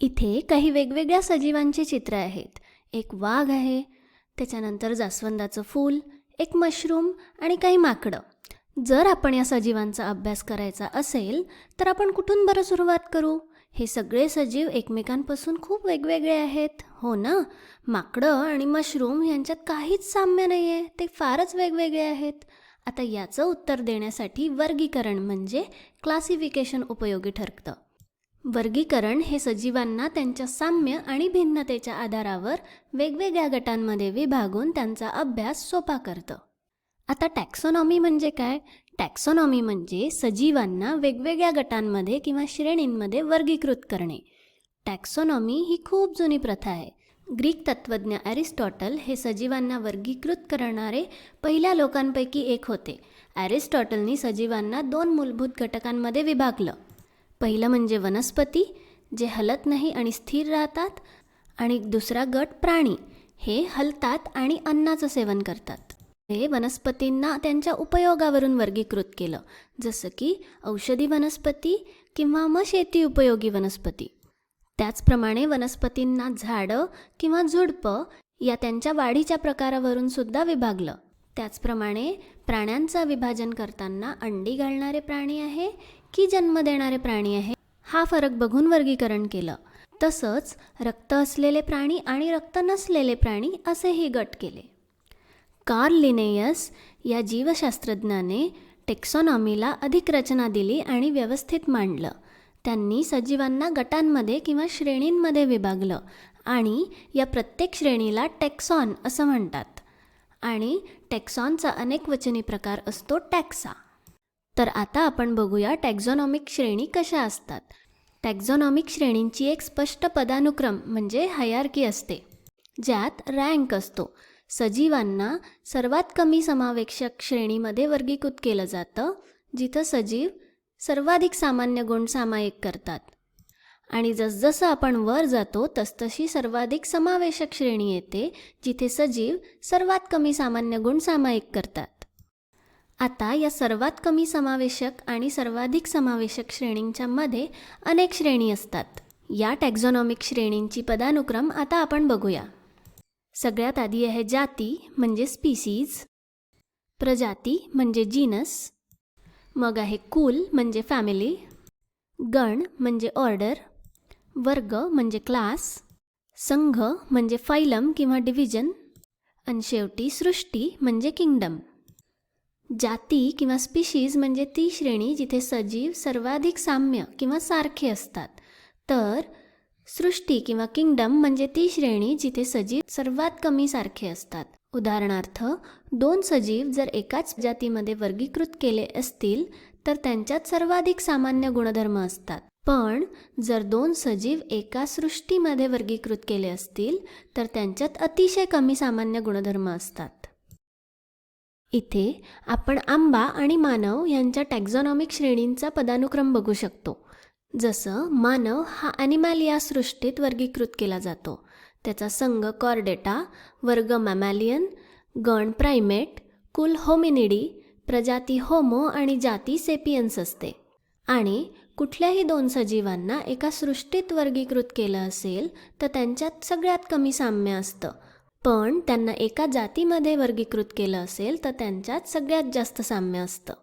इथे काही वेगवेगळ्या सजीवांची चित्रं आहेत. एक वाघ आहे त्याच्यानंतर जास्वंदाचं फूल एक मशरूम आणि काही माकडं. जर आपण या सजीवांचा अभ्यास करायचा असेल तर आपण कुठून बरं सुरुवात करू? हे सगळे सजीव एकमेकांपासून खूप वेगवेगळे आहेत हो ना? माकडं आणि मशरूम यांच्यात काहीच साम्य नाही आहे ते फारच वेगवेगळे आहेत. आता याचं उत्तर देण्यासाठी वर्गीकरण म्हणजे क्लासिफिकेशन उपयोगी ठरतं. वर्गीकरण हे सजीवांना त्यांच्या साम्य आणि भिन्नतेच्या आधारावर वेगवेगळ्या गटांमध्ये विभागून त्यांचा अभ्यास सोपा करतं. आता टॅक्सॉनॉमी म्हणजे काय? टॅक्सॉनॉमी म्हणजे सजीवांना वेगवेगळ्या गटांमध्ये किंवा श्रेणींमध्ये वर्गीकृत करणे. टॅक्सॉनॉमी ही खूप जुनी प्रथा आहे. ग्रीक तत्त्वज्ञ ॲरिस्टॉटल हे सजीवांना वर्गीकृत करणारे पहिल्या लोकांपैकी एक होते. ॲरिस्टॉटलनी सजीवांना दोन मूलभूत घटकांमध्ये विभागलं. पहिलं म्हणजे वनस्पती जे हलत नाही आणि स्थिर राहतात आणि दुसरा गट प्राणी. हे हलतात आणि अन्नाचं सेवन करतात. हे वनस्पतींना त्यांच्या उपयोगावरून वर्गीकृत केलं जसं की औषधी वनस्पती किंवा मग शेती उपयोगी वनस्पती. त्याचप्रमाणे वनस्पतींना झाडं किंवा झुडपं या त्यांच्या वाढीच्या प्रकारावरून सुद्धा विभागलं. त्याचप्रमाणे प्राण्यांचं विभाजन करताना अंडी घालणारे प्राणी आहे की जन्म देणारे प्राणी आहे हा फरक बघून वर्गीकरण केलं. तसंच रक्त असलेले प्राणी आणि रक्त नसलेले प्राणी असेही गट केले. कार्ल लिनेयस या जीवशास्त्रज्ञाने टेक्सॉनॉमीला अधिक रचना दिली आणि व्यवस्थित मांडलं. त्यांनी सजीवांना गटांमध्ये किंवा श्रेणींमध्ये विभागलं आणि या प्रत्येक श्रेणीला टेक्सॉन असं म्हणतात. आणि टेक्सॉनचा अनेक वचनी प्रकार असतो टॅक्सा. तर आता आपण बघूया टॅक्झॉनॉमिक श्रेणी कशा असतात. टॅक्झॉनॉमिक श्रेणींची एक स्पष्ट पदानुक्रम म्हणजे हयारकी असते ज्यात रँक असतो. सजीवांना सर्वात कमी समावेशक श्रेणीमध्ये वर्गीकृत केलं जातं जिथं सजीव सर्वाधिक सामान्य गुण सामायिक करतात. आणि जसजसं आपण वर जातो तसतशी सर्वाधिक समावेशक श्रेणी येते जिथे सजीव सर्वात कमी सामान्य गुण सामायिक करतात. आता या सर्वात कमी समावेशक आणि सर्वाधिक समावेशक श्रेणींच्या मध्ये अनेक श्रेणी असतात. या टॅक्झॉनॉमिक श्रेणींची पदानुक्रम आता आपण बघूया. सगळ्यात आधी आहे जाती म्हणजे स्पीसीज प्रजाती म्हणजे जीनस मग आहे कुल म्हणजे फॅमिली गण म्हणजे ऑर्डर वर्ग म्हणजे क्लास संघ म्हणजे फायलम किंवा डिव्हिजन आणि शेवटी सृष्टी म्हणजे किंगडम जाती किंवा स्पिशीज म्हणजे ती श्रेणी जिथे सजीव सर्वाधिक साम्य किंवा सारखे असतात. तर सृष्टी किंवा किंगडम म्हणजे ती श्रेणी जिथे सजीव सर्वात कमी सारखे असतात. उदाहरणार्थ दोन सजीव जर एकाच जातीमध्ये वर्गीकृत केले असतील तर त्यांच्यात सर्वाधिक सामान्य गुणधर्म असतात. पण जर दोन सजीव एका सृष्टीमध्ये वर्गीकृत केले असतील तर त्यांच्यात अतिशय कमी सामान्य गुणधर्म असतात. इथे आपण आंबा आणि मानव यांच्या टॅक्झॉनॉमिक श्रेणींचा पदानुक्रम बघू शकतो. जसं मानव हा ॲनिमॅल या सृष्टीत वर्गीकृत केला जातो. त्याचा संघ कॉर्डेटा वर्ग मॅमॅलियन गण प्रायमेट कुल होमिनिडी प्रजाती होमो आणि जाती सेपियन्स असते. आणि कुठल्याही दोन सजीवांना एका सृष्टीत वर्गीकृत केलं असेल तर त्यांच्यात सगळ्यात कमी साम्य असतं. पण त्यांना एका जातीमध्ये वर्गीकृत केलं असेल तर त्यांच्यात सगळ्यात जास्त साम्य असतं.